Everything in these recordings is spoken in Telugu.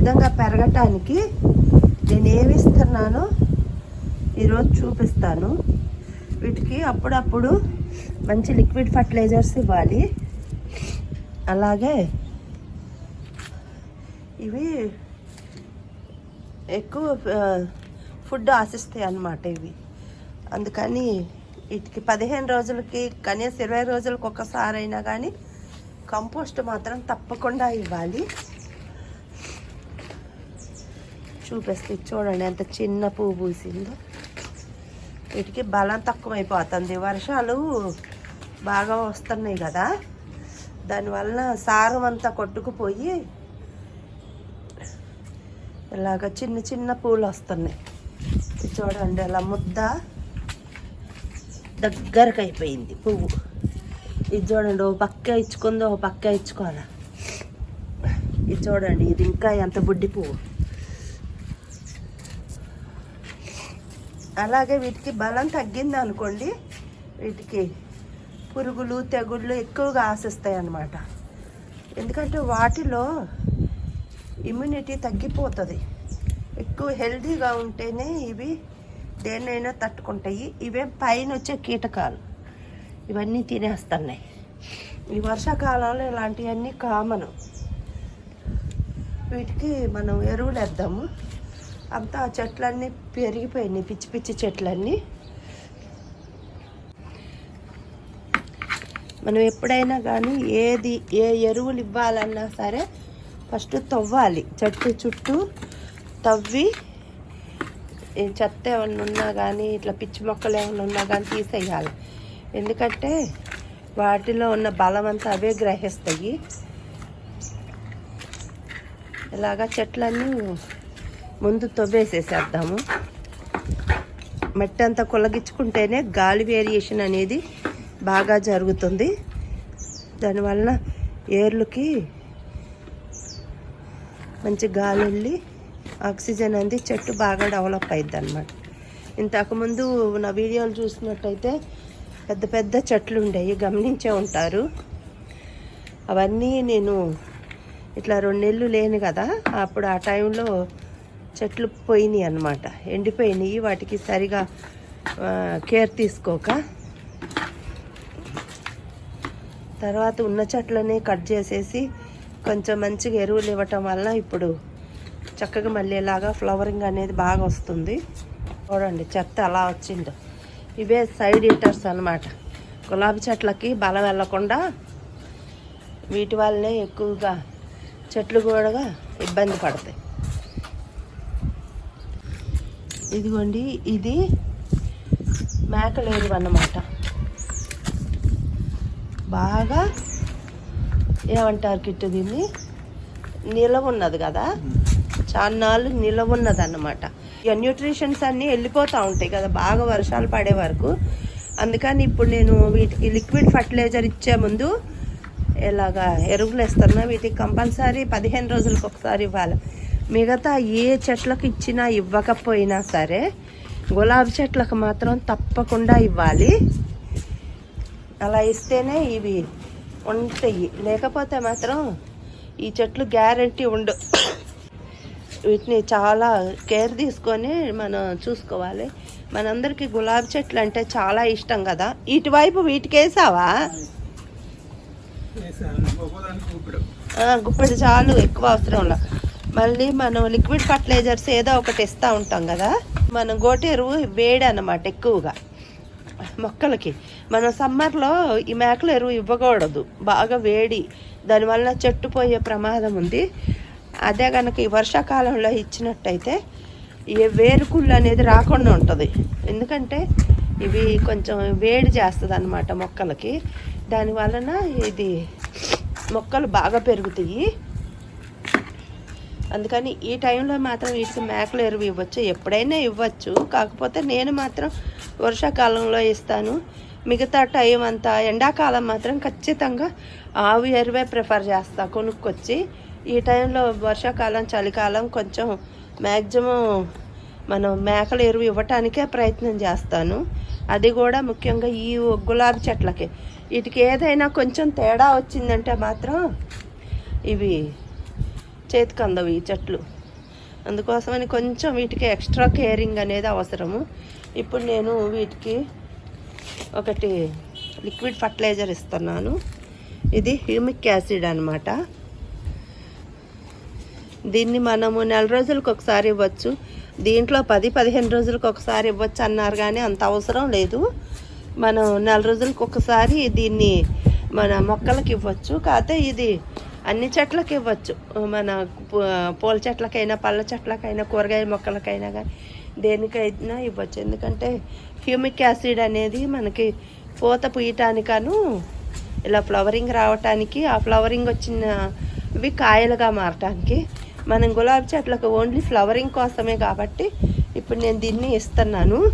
విధంగా పెరగటానికి నేను ఏమి ఇస్తున్నానో ఈరోజు చూపిస్తాను. వీటికి అప్పుడప్పుడు మంచి లిక్విడ్ ఫర్టిలైజర్స్ ఇవ్వాలి. అలాగే ఇవి ఎక్కువ ఫుడ్ ఆశిస్తాయి అన్నమాట ఇవి. అందుకని వీటికి పదిహేను రోజులకి కనీసం ఇరవై రోజులకు ఒక్కసారి అయినా కానీ కంపోస్ట్ మాత్రం తప్పకుండా ఇవ్వాలి. చూపిస్తే చూడండి ఎంత చిన్న పువ్వు పూసిందో. వీటికి బలం తక్కువైపోతుంది. వర్షాలు బాగా వస్తున్నాయి కదా. దానివల్ల సారం అంతా కొట్టుకుపోయి ఇలాగ చిన్న చిన్న పూలు వస్తున్నాయి. చూడండి అలా ముద్ద దగ్గరకు అయిపోయింది పువ్వు. ఇది చూడండి ఓ పక్క ఇచ్చుకుందో ఓ పక్క ఇచ్చుకోవాలా. ఇది చూడండి ఇది ఇంకా ఎంత బుడ్డి పువ్వు. అలాగే వీటికి బలం తగ్గింది అనుకోండి వీటికి పురుగులు తెగుళ్ళు ఎక్కువగా ఆశిస్తాయి అన్నమాట. ఎందుకంటే వాటిలో ఇమ్యూనిటీ తగ్గిపోతుంది. ఎక్కువ హెల్తీగా ఉంటేనే ఇవి దేన్నైనా తట్టుకుంటాయి. ఇవే పైన వచ్చే కీటకాలు. ఇవన్నీ తినేస్తున్నాయి. ఈ వర్షాకాలంలో ఇలాంటివన్నీ కామను. వీటికి మనం ఎరువులు వేద్దాము అంతా ఆ చెట్లన్నీ పెరిగిపోయినాయి పిచ్చి పిచ్చి చెట్లన్నీ. మనం ఎప్పుడైనా కానీ ఏది ఏ ఎరువులు ఇవ్వాలన్నా సరే ఫస్ట్ తవ్వాలి. చెట్టు చుట్టూ తవ్వి చెత్త ఏమన్నా ఉన్నా కానీ ఇట్లా పిచ్చి మొక్కలు ఏమైనా ఉన్నా కానీ తీసేయాలి. ఎందుకంటే వాటిలో ఉన్న బలం అంతా అవే గ్రహిస్తాయి. ఇలాగా చెట్లన్నీ ముందు తవ్వేసేసేద్దాము. మట్టి అంతా కొలగించుకుంటేనే గాలి వేరియేషన్ అనేది బాగా జరుగుతుంది. దానివల్ల ఏర్లకి మంచి గాలి వెళ్ళి ఆక్సిజన్ అంది చెట్టు బాగా డెవలప్ అయింది అనమాట ఇంతకుముందు నా వీడియోలు చూసినట్టయితే పెద్ద పెద్ద చెట్లు ఉండేవి గమనించే ఉంటారు. అవన్నీ నేను ఇట్లా రెండు నెలలు లేను కదా అప్పుడు ఆ టైంలో చెట్లు పోయినాయి అన్నమాట. ఎండిపోయినాయి. వాటికి సరిగా కేర్ తీసుకోక. తర్వాత ఉన్న చెట్లనే కట్ చేసేసి కొంచెం మంచిగా ఎరువులు ఇవ్వటం వల్ల ఇప్పుడు చక్కగా మళ్ళీ ఇలాగా ఫ్లవరింగ్ అనేది బాగా వస్తుంది. చూడండి చెత్త అలా వచ్చిందో. ఇవే సైడ్ ఈటర్స్ అన్నమాట. గులాబీ చెట్లకి బలం వెళ్ళకుండా వీటి వల్లనే ఎక్కువగా చెట్లు కూడా ఇబ్బంది పడతాయి. ఇదిగోండి ఇది మేకలేరు అన్నమాట. బాగా ఏమంటారు కిట్టు దీన్ని? నిలవ ఉన్నది కదా? చాన్నాళ్ళు నిలవ ఉన్నది అన్నమాట. ఇక న్యూట్రిషన్స్ అన్నీ వెళ్ళిపోతూ ఉంటాయి కదా బాగా వర్షాలు పడే వరకు. అందుకని ఇప్పుడు నేను వీటికి లిక్విడ్ ఫర్టిలైజర్ ఇచ్చే ముందు ఇలాగా ఎరువులు వేస్తున్నా వీటికి కంపల్సరీ పదిహేను రోజులకు ఒకసారి ఇవ్వాలి. మిగతా ఏ చెట్లకు ఇచ్చినా ఇవ్వకపోయినా సరే గులాబీ చెట్లకు మాత్రం తప్పకుండా ఇవ్వాలి. అలా ఇస్తేనే ఇవి ఉంటాయి. లేకపోతే మాత్రం ఈ చెట్లు గ్యారంటీ ఉండు. వీటిని చాలా కేర్ తీసుకొని మనం చూసుకోవాలి. మనందరికీ గులాబీ చెట్లు అంటే చాలా ఇష్టం కదా. ఇటువైపు వీటికి వేసావా గుప్పెడు చాలు ఎక్కువ అవసరంలా మళ్ళీ మనం లిక్విడ్ ఫర్టిలైజర్స్ ఏదో ఒకటి ఇస్తూ ఉంటాం కదా? మనం గోటెరువు వేడి అన్నమాట ఎక్కువగా. మొక్కలకి. మనం సమ్మర్లో ఈ మేకల ఎరువు ఇవ్వకూడదు. బాగా వేడి. దానివల్ల చెట్టు పోయే ప్రమాదం ఉంది. అదే కనుక ఈ వర్షాకాలంలో ఇచ్చినట్టయితే ఈ వేరుకుళ్ళు అనేది రాకుండా ఉంటుంది. ఎందుకంటే ఇవి కొంచెం వేడి చేస్తుంది అనమాట మొక్కలకి. దాని వలన ఇది మొక్కలు బాగా పెరుగుతాయి. అందుకని ఈ టైంలో మాత్రం వీటికి మేకలు ఎరువు ఇవ్వచ్చు. ఎప్పుడైనా ఇవ్వచ్చు. కాకపోతే నేను మాత్రం వర్షాకాలంలో ఇస్తాను. మిగతా టైం అంతా ఎండాకాలం మాత్రం ఖచ్చితంగా ఆవు ఎరువే ప్రిఫర్ చేస్తా కొనుక్కొచ్చి. ఈ టైంలో వర్షాకాలం చలికాలం కొంచెం మ్యాక్సిమం మనం మేకల ఎరువు ఇవ్వటానికే ప్రయత్నం చేస్తాను. అది కూడా ముఖ్యంగా ఈ గులాబీ చెట్లకి. వీటికి ఏదైనా కొంచెం తేడా వచ్చిందంటే మాత్రం ఇవి చేతికి అందవు ఈ చెట్లు. అందుకోసమని కొంచెం వీటికి ఎక్స్ట్రా కేరింగ్ అనేది అవసరము. ఇప్పుడు నేను వీటికి ఒకటి లిక్విడ్ ఫర్టిలైజర్ ఇస్తున్నాను. ఇది హ్యూమిక్ యాసిడ్ అనమాట దీన్ని మనము నెల రోజులకు ఒకసారి ఇవ్వచ్చు. దీంట్లో పది పదిహేను రోజులకు ఒకసారి ఇవ్వచ్చు అన్నారు కానీ అంత అవసరం లేదు. మనం నెల రోజులకు ఒకసారి దీన్ని మన మొక్కలకి ఇవ్వచ్చు. కాకపోతే ఇది అన్ని చెట్లకి ఇవ్వచ్చు. మన పూ- పూల చెట్లకైనా పళ్ళ చెట్లకైనా కూరగాయ మొక్కలకైనా కానీ దేనికైనా ఇవ్వచ్చు. ఎందుకంటే హ్యూమిక్ యాసిడ్ అనేది మనకి పూత పూయటానికను ఇలా ఫ్లవరింగ్ రావటానికి ఆ ఫ్లవరింగ్ వచ్చినవి కాయలుగా మారటానికి మనం గులాబీ చెట్లకు ఓన్లీ ఫ్లవరింగ్ కోసమే కాబట్టి ఇప్పుడు నేను దీన్ని ఇస్తున్నాను.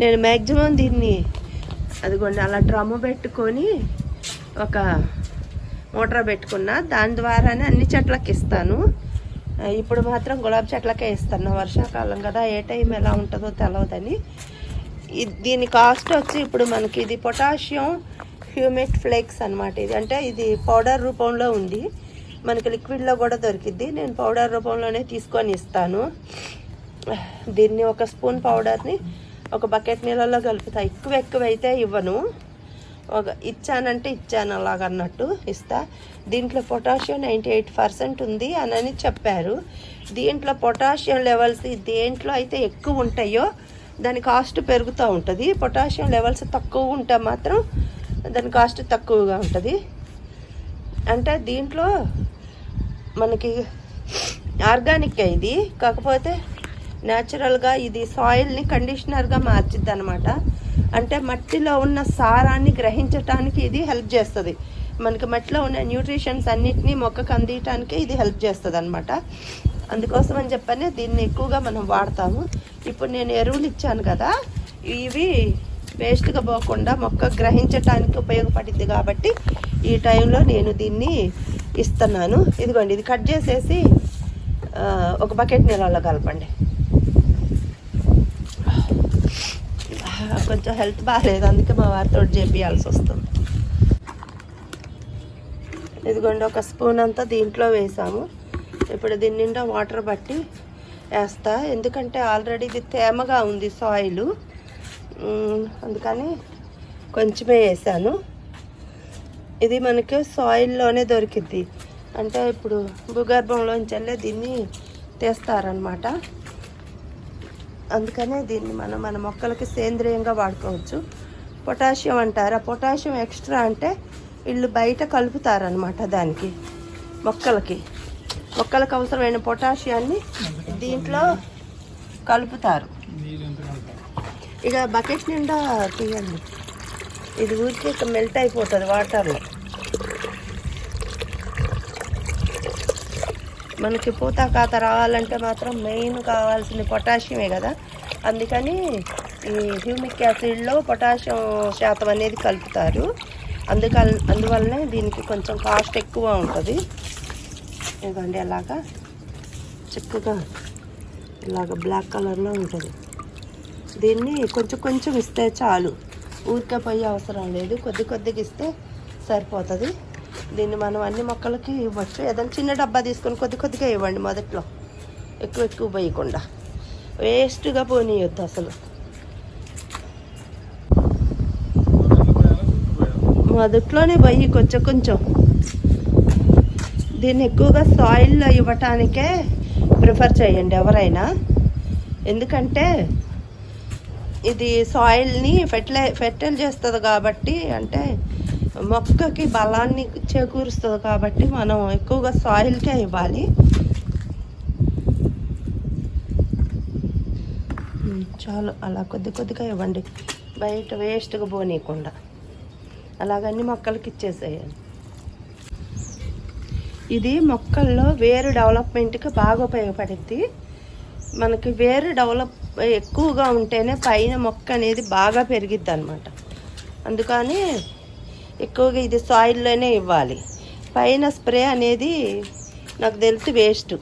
నేను మ్యాక్సిమం దీన్ని అదిగోండి అలా డ్రమ్ము పెట్టుకొని ఒక మోటార్ పెట్టుకున్నా. దాని ద్వారానే అన్ని చెట్లకి ఇస్తాను. ఇప్పుడు మాత్రం గులాబీ చెట్లకే ఇస్తాను. వర్షాకాలం కదా ఏ టైం ఎలా ఉంటుందో తెలియదని దీని కాస్ట్ వచ్చి ఇప్పుడు మనకి ఇది పొటాషియం హ్యూమిక్ ఫ్లేక్స్ అన్నమాట ఇది. అంటే ఇది పౌడర్ రూపంలో ఉంది. మనకి లిక్విడ్లో కూడా దొరికిద్ది. నేను పౌడర్ రూపంలోనే తీసుకొని ఇస్తాను. దీన్ని ఒక స్పూన్ పౌడర్ని ఒక బకెట్ నీళ్ళలో కలుపుతా. ఎక్కువ ఎక్కువ అయితే ఇవ్వను. ఒక ఇచ్చానంటే ఇచ్చాను అలాగన్నట్టు ఇస్తా. దీంట్లో పొటాషియం నైంటీ ఎయిట్ పర్సెంట్ ఉంది అనని అని చెప్పారు. దీంట్లో పొటాషియం లెవెల్స్ దేంట్లో అయితే ఎక్కువ ఉంటాయో దాని కాస్ట్ పెరుగుతూ ఉంటుంది. పొటాషియం లెవెల్స్ తక్కువ ఉంటే మాత్రం దాని కాస్ట్ తక్కువగా ఉంటుంది. అంటే దీంట్లో మనకి ఆర్గానిక్ ఇది. కాకపోతే న్యాచురల్గా ఇది సాయిల్ని కండిషనర్గా మార్చిద్ది అనమాట అంటే మట్టిలో ఉన్న సారాన్ని గ్రహించటానికి ఇది హెల్ప్ చేస్తుంది. మనకి మట్టిలో ఉన్న న్యూట్రిషన్స్ అన్నిటినీ మొక్కకు అందియటానికి ఇది హెల్ప్ చేస్తుంది అనమాట అందుకోసం అని చెప్పని దీన్ని ఎక్కువగా మనం వాడతాము. ఇప్పుడు నేను ఎరువులు ఇచ్చాను కదా ఇవి వేస్ట్గా పోకుండా మొక్క గ్రహించటానికి ఉపయోగపడింది కాబట్టి ఈ టైంలో నేను దీన్ని ఇస్తున్నాను. ఇదిగోండి ఇది కట్ చేసేసి ఒక బకెట్ నీళ్ళలో కలపండి. కొంచెం హెల్త్ బాగాలేదు అందుకే మా వారితో చేపియాల్సి వస్తుంది. ఇదిగోండి ఒక స్పూన్ అంతా దీంట్లో వేసాము. ఇప్పుడు దీని నిండా వాటర్ బట్టి వేస్తా. ఎందుకంటే ఆల్రెడీ ఇది తేమగా ఉంది సాయిల్. అందుకని కొంచెమే వేసాను. ఇది మనకి సాయిల్లోనే దొరికిద్ది. అంటే ఇప్పుడు భూగర్భంలోంచి వెళ్ళే దీన్ని తీస్తారనమాట అందుకనే దీన్ని మనం మన మొక్కలకి సేంద్రియంగా వాడుకోవచ్చు. పొటాషియం అంటారు? ఆ పొటాషియం ఎక్స్ట్రా అంటే వీళ్ళు బయట కలుపుతారనమాట దానికి మొక్కలకి. మొక్కలకు అవసరమైన పొటాషియాన్ని దీంట్లో కలుపుతారు. ఇక బకెట్ నిండా తీయండి. ఇది ఊరికే ఇక మెల్ట్ అయిపోతుంది వాటర్లో. మనకి పూత కాత రావాలంటే మాత్రం మెయిన్ కావాల్సింది పొటాషియమే కదా. అందుకని ఈ హ్యూమిక్ యాసిడ్లో పొటాషియం శాతం అనేది కలుపుతారు. అందుక అందువల్లనే దీనికి కొంచెం కాస్ట్ ఎక్కువ ఉంటుంది. ఇదిగోండి అలాగా చక్కగా ఇలాగ బ్లాక్ కలర్లో ఉంటుంది. దీన్ని కొంచెం కొంచెం ఇస్తే చాలు. ఊరికే పోయే అవసరం లేదు. కొద్ది కొద్దిగా ఇస్తే సరిపోతుంది. దీన్ని మనం అన్ని మొక్కలకి ఇవ్వచ్చు. ఏదైనా చిన్న డబ్బా తీసుకొని కొద్ది కొద్దిగా ఇవ్వండి మొదట్లో. ఎక్కువ ఎక్కువ పోయకుండా వేస్ట్గా పోనీయొద్దు అసలు. మొదట్లోనే పోయి కొంచెం కొంచెం. దీన్ని ఎక్కువగా సాయిల్లో ఇవ్వటానికే ప్రిఫర్ చేయండి ఎవరైనా. ఎందుకంటే ఇది సాయిల్ని ఫెర్టిలై ఫెర్టైల్ చేస్తుంది కాబట్టి అంటే మొక్కకి బలాన్ని చేకూరుస్తుంది కాబట్టి మనం ఎక్కువగా సాయిల్కే ఇవ్వాలి. చాలు అలా కొద్ది కొద్దిగా ఇవ్వండి. బయట వేస్ట్గా పోనీయకుండా. అలాగన్ని మొక్కలకి ఇచ్చేసేయండి. ఇది మొక్కల్లో వేరు డెవలప్మెంట్కి బాగా ఉపయోగపడుద్ది. మనకి వేరు డెవలప్ ఎక్కువగా ఉంటేనే పైన మొక్క అనేది బాగా పెరిగిద్ది అనమాట అందుకని ఎక్కువగా ఇది సాయిల్లోనే ఇవ్వాలి. పైన స్ప్రే అనేది నాకు తెలిసి వేస్ట్.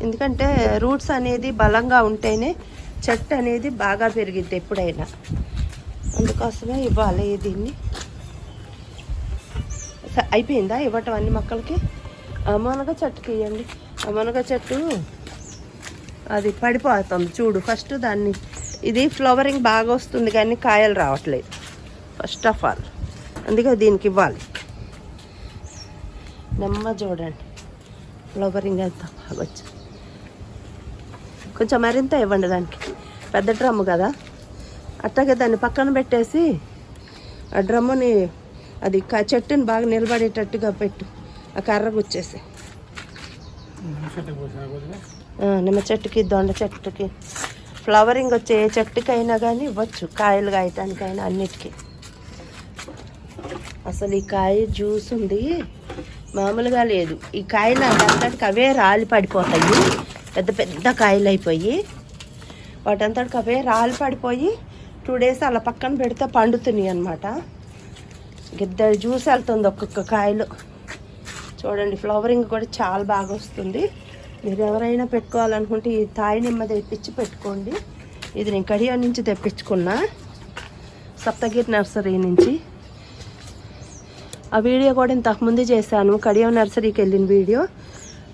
ఎందుకంటే రూట్స్ అనేది బలంగా ఉంటేనే చెట్టు అనేది బాగా పెరిగిద్ది ఎప్పుడైనా. అందుకోసమే ఇవ్వాలి దీన్ని. స- అయిపోయిందా ఇవ్వటం అన్ని మొక్కలకి? ఆ మునగ చెట్టుకి ఇవ్వండి ఆ మునగ చెట్టు అది పడిపోతుంది చూడు. ఫస్ట్ దాన్ని ఇది ఫ్లవరింగ్ బాగా వస్తుంది కానీ కాయలు రావట్లేదు. ఫస్ట్ ఆఫ్ ఆల్ అందుకే దీనికి ఇవ్వాలి. నెమ్మ చూడండి ఫ్లవరింగ్ అంతా బాగొచ్చు కొంచెం మరింత ఇవ్వండి దానికి. పెద్ద డ్రమ్ము కదా. అట్లాగే దాన్ని పక్కన పెట్టేసి ఆ డ్రమ్ముని అది క- చెట్టుని బాగా నిలబడేటట్టుగా పెట్టు. ఆ కర్ర గుచ్చేసి. నిమ్మ చెట్టుకి దొండ చెట్టుకి. ఫ్లవరింగ్ వచ్చే ఏ చెట్టుకైనా కానీ ఇవ్వచ్చు. కాయలు కాయటానికైనా అన్నిటికీ. అసలు ఈ కాయ జ్యూస్ ఉంది. మామూలుగా లేదు. ఈ కాయలు అంతటికి అవే రాలి పడిపోతాయి. పెద్ద పెద్ద కాయలు అయిపోయి. వాటంతటికి అవే రాలి పడిపోయి టూ డేస్ అలా పక్కన పెడితే పండుతున్నాయి అనమాట గిద్ద జ్యూస్ వెళ్తుంది ఒక్కొక్క కాయలు. చూడండి ఫ్లవరింగ్ కూడా చాలా బాగా వస్తుంది. మీరు ఎవరైనా పెట్టుకోవాలనుకుంటే ఈ తాయి నిమ్మ తెప్పించి పెట్టుకోండి. ఇది నేను కడియా నుంచి తెప్పించుకున్నా. సప్తగిరి నర్సరీ నుంచి. ఆ వీడియో కూడా ఇంతకుముందు చేశాను. కడియం నర్సరీకి వెళ్ళిన వీడియో.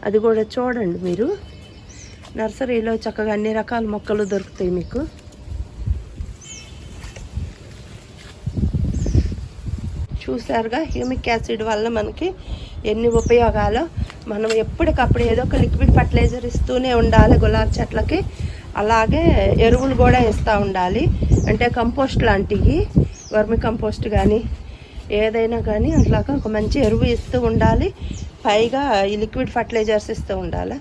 అది కూడా చూడండి మీరు. నర్సరీలో చక్కగా అన్ని రకాల మొక్కలు దొరుకుతాయి మీకు. చూసారుగా హ్యూమిక్ యాసిడ్ వల్ల మనకి ఎన్ని ఉపయోగాలు మనం ఎప్పటికప్పుడు ఏదో ఒక లిక్విడ్ ఫర్టిలైజర్ ఇస్తూనే ఉండాలి గులాబీ చెట్లకి. అలాగే ఎరువులు కూడా ఇస్తూ ఉండాలి. అంటే కంపోస్ట్ లాంటివి వర్మి కంపోస్ట్ కానీ ఏదైనా కానీ అట్లాగా ఒక మంచి ఎరువు ఇస్తూ ఉండాలి. పైగా ఈ లిక్విడ్ ఫర్టిలైజర్స్ ఇస్తూ ఉండాలి.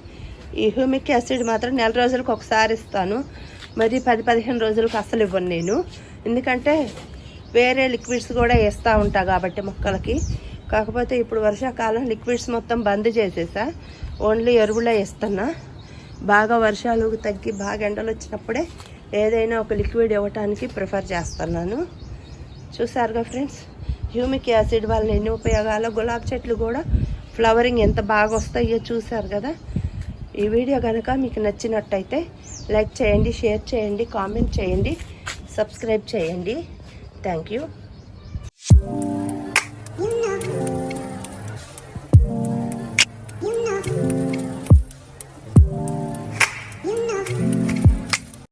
ఈ హ్యూమిక్ యాసిడ్ మాత్రం నెల రోజులకు ఒకసారి ఇస్తాను. మరి పది పదిహేను రోజులకు అస్సలు ఇవ్వను నేను. ఎందుకంటే వేరే లిక్విడ్స్ కూడా వేస్తూ ఉంటా కాబట్టి మొక్కలకి. కాకపోతే ఇప్పుడు వర్షాకాలం లిక్విడ్స్ మొత్తం బంద్ చేసేసా. ఓన్లీ ఎరువులే ఇస్తున్నా. బాగా వర్షాలు తగ్గి బాగా ఎండలు వచ్చినప్పుడే ఏదైనా ఒక లిక్విడ్ ఇవ్వటానికి ప్రిఫర్ చేస్తున్నాను. చూసారుగా ఫ్రెండ్స్? హ్యూమిక్ యాసిడ్ వల్ల ఎన్ని ఉపయోగాలు గులాబీ చెట్లు కూడా ఫ్లవరింగ్ ఎంత బాగా వస్తాయో చూసారు కదా. ఈ వీడియో కనుక మీకు నచ్చినట్టయితే లైక్ చేయండి షేర్ చేయండి కామెంట్ చేయండి సబ్స్క్రైబ్ చేయండి. Thank you.